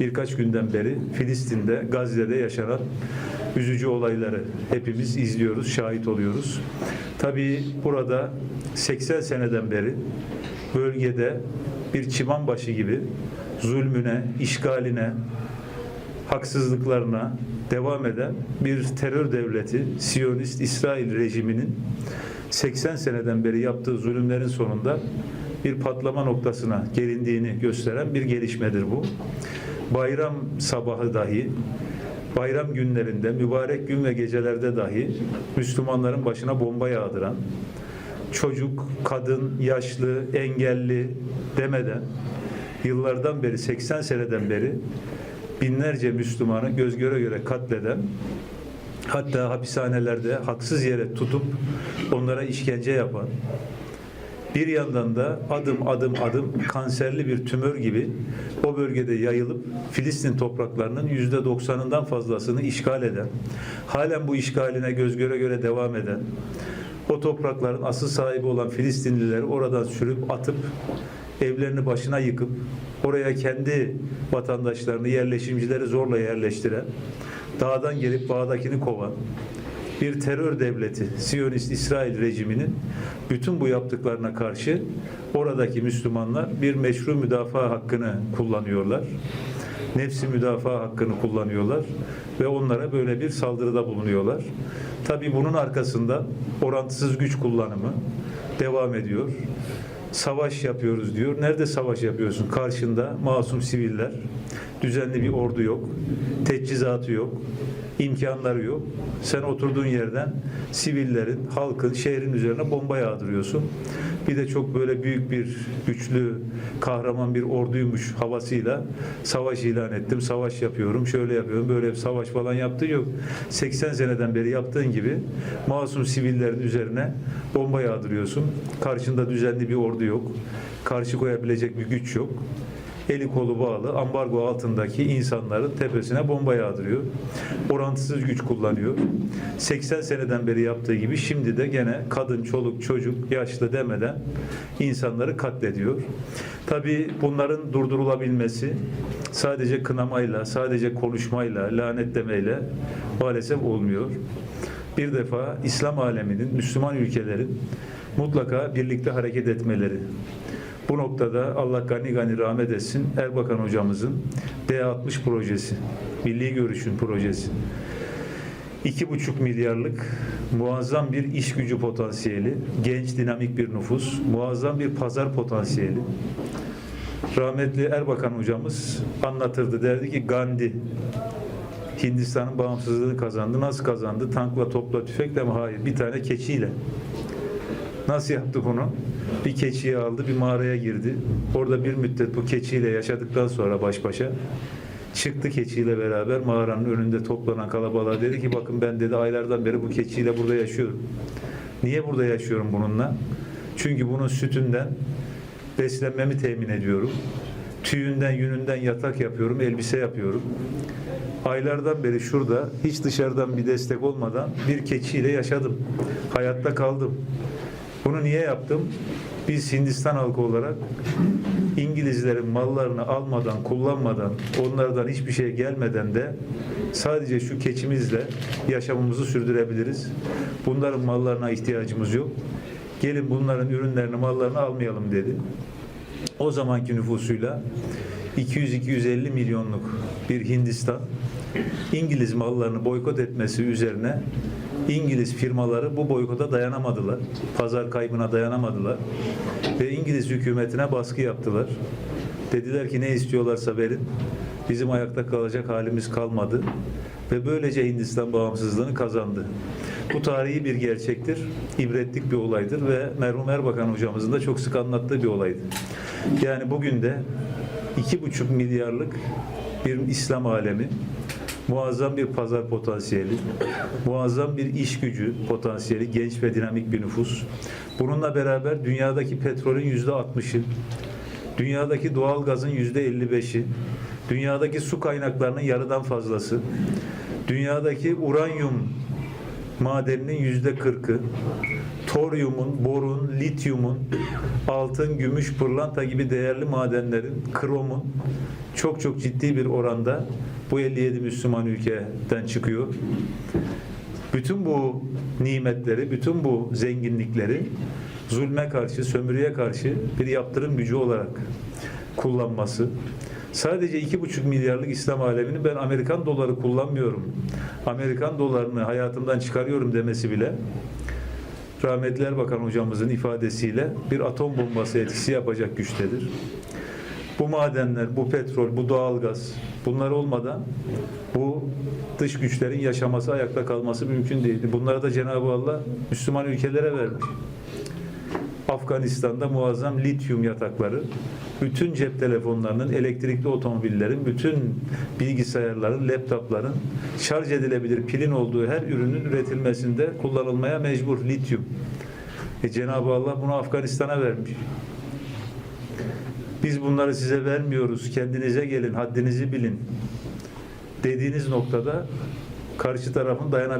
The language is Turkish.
birkaç günden beri Filistin'de, Gazze'de yaşanan üzücü olayları hepimiz izliyoruz, şahit oluyoruz. Tabii burada 80 seneden beri bölgede bir çiman başı gibi zulmüne, işgaline, haksızlıklarına devam eden bir terör devleti, Siyonist İsrail rejiminin 80 seneden beri yaptığı zulümlerin sonunda bir patlama noktasına gelindiğini gösteren bir gelişmedir bu. Bayram sabahı dahi, bayram günlerinde, mübarek gün ve gecelerde dahi Müslümanların başına bomba yağdıran, çocuk, kadın, yaşlı, engelli demeden yıllardan beri 80 seneden beri binlerce Müslümanı göz göre göre katleden hatta hapishanelerde haksız yere tutup onlara işkence yapan bir yandan da adım adım adım kanserli bir tümör gibi o bölgede yayılıp Filistin topraklarının yüzde doksanından fazlasını işgal eden, halen bu işgaline göz göre göre devam eden, o toprakların asıl sahibi olan Filistinlileri oradan sürüp atıp evlerini başına yıkıp oraya kendi vatandaşlarını, yerleşimcileri zorla yerleştiren, dağdan gelip bağdakini kovan bir terör devleti, Siyonist İsrail rejiminin bütün bu yaptıklarına karşı oradaki Müslümanlar bir meşru müdafaa hakkını kullanıyorlar. Nefsi müdafaa hakkını kullanıyorlar ve onlara böyle bir saldırıda bulunuyorlar. Tabii bunun arkasında orantısız güç kullanımı devam ediyor savaş yapıyoruz diyor. Nerede savaş yapıyorsun? Karşında masum siviller, düzenli bir ordu yok, teçhizatı yok, imkanları yok. Sen oturduğun yerden sivillerin, halkın, şehrin üzerine bomba yağdırıyorsun. Bir de çok böyle büyük bir, güçlü, kahraman bir orduymuş havasıyla savaş ilan ettim, savaş yapıyorum, şöyle yapıyorum, böyle savaş falan yaptığı yok. 80 seneden beri yaptığın gibi masum sivillerin üzerine bomba yağdırıyorsun. Karşında düzenli bir ordu yok. Karşı koyabilecek bir güç yok. Eli kolu bağlı, ambargo altındaki insanların tepesine bomba yağdırıyor. Orantısız güç kullanıyor. 80 seneden beri yaptığı gibi şimdi de gene kadın, çoluk, çocuk, yaşlı demeden insanları katlediyor. Tabii bunların durdurulabilmesi sadece kınamayla, sadece konuşmayla, lanetlemeyle maalesef olmuyor. Bir defa İslam aleminin, Müslüman ülkelerin mutlaka birlikte hareket etmeleri. Bu noktada Allah gani gani rahmet etsin Erbakan hocamızın D60 projesi, Milli Görüş'ün projesi. 2,5 milyarlık muazzam bir iş gücü potansiyeli, genç dinamik bir nüfus, muazzam bir pazar potansiyeli. Rahmetli Erbakan hocamız anlatırdı derdi ki Gandhi Hindistan'ın bağımsızlığını kazandı. Nasıl kazandı? Tankla, topla, tüfekle mi? Hayır. Bir tane keçiyle. Nasıl yaptı bunu? Bir keçiyi aldı, bir mağaraya girdi. Orada bir müddet bu keçiyle yaşadıktan sonra baş başa çıktı keçiyle beraber mağaranın önünde toplanan kalabalığa dedi ki bakın ben dedi aylardan beri bu keçiyle burada yaşıyorum. Niye burada yaşıyorum bununla? Çünkü bunun sütünden beslenmemi temin ediyorum. Tüyünden, yününden yatak yapıyorum, elbise yapıyorum. Aylardan beri şurada hiç dışarıdan bir destek olmadan bir keçiyle yaşadım. Hayatta kaldım. Bunu niye yaptım? Biz Hindistan halkı olarak İngilizlerin mallarını almadan, kullanmadan, onlardan hiçbir şey gelmeden de sadece şu keçimizle yaşamımızı sürdürebiliriz. Bunların mallarına ihtiyacımız yok. Gelin bunların ürünlerini, mallarını almayalım dedi. O zamanki nüfusuyla 200-250 milyonluk bir Hindistan İngiliz mallarını boykot etmesi üzerine İngiliz firmaları bu boykota dayanamadılar. Pazar kaybına dayanamadılar. Ve İngiliz hükümetine baskı yaptılar. Dediler ki ne istiyorlarsa verin. Bizim ayakta kalacak halimiz kalmadı. Ve böylece Hindistan bağımsızlığını kazandı. Bu tarihi bir gerçektir, ibretlik bir olaydır ve merhum Erbakan hocamızın da çok sık anlattığı bir olaydı. Yani bugün de iki buçuk milyarlık bir İslam alemi, muazzam bir pazar potansiyeli, muazzam bir iş gücü potansiyeli, genç ve dinamik bir nüfus. Bununla beraber dünyadaki petrolün yüzde altmışı, dünyadaki doğal gazın yüzde elli beşi, dünyadaki su kaynaklarının yarıdan fazlası, dünyadaki uranyum madeninin yüzde kırkı, toryumun, borun, lityumun, altın, gümüş, pırlanta gibi değerli madenlerin, kromun çok çok ciddi bir oranda bu 57 Müslüman ülkeden çıkıyor. Bütün bu nimetleri, bütün bu zenginlikleri zulme karşı, sömürüye karşı bir yaptırım gücü olarak kullanması. Sadece 2,5 milyarlık İslam aleminin ben Amerikan doları kullanmıyorum. Amerikan dolarını hayatımdan çıkarıyorum demesi bile rahmetli Erbakan hocamızın ifadesiyle bir atom bombası etkisi yapacak güçtedir. Bu madenler, bu petrol, bu doğalgaz bunlar olmadan bu dış güçlerin yaşaması, ayakta kalması mümkün değildi. Bunları da Cenab-ı Allah Müslüman ülkelere vermiş. Afganistan'da muazzam lityum yatakları, bütün cep telefonlarının, elektrikli otomobillerin, bütün bilgisayarların, laptopların şarj edilebilir pilin olduğu her ürünün üretilmesinde kullanılmaya mecbur lityum. E Cenab-ı Allah bunu Afganistan'a vermiş. Biz bunları size vermiyoruz, kendinize gelin, haddinizi bilin dediğiniz noktada karşı tarafın dayanabilmesi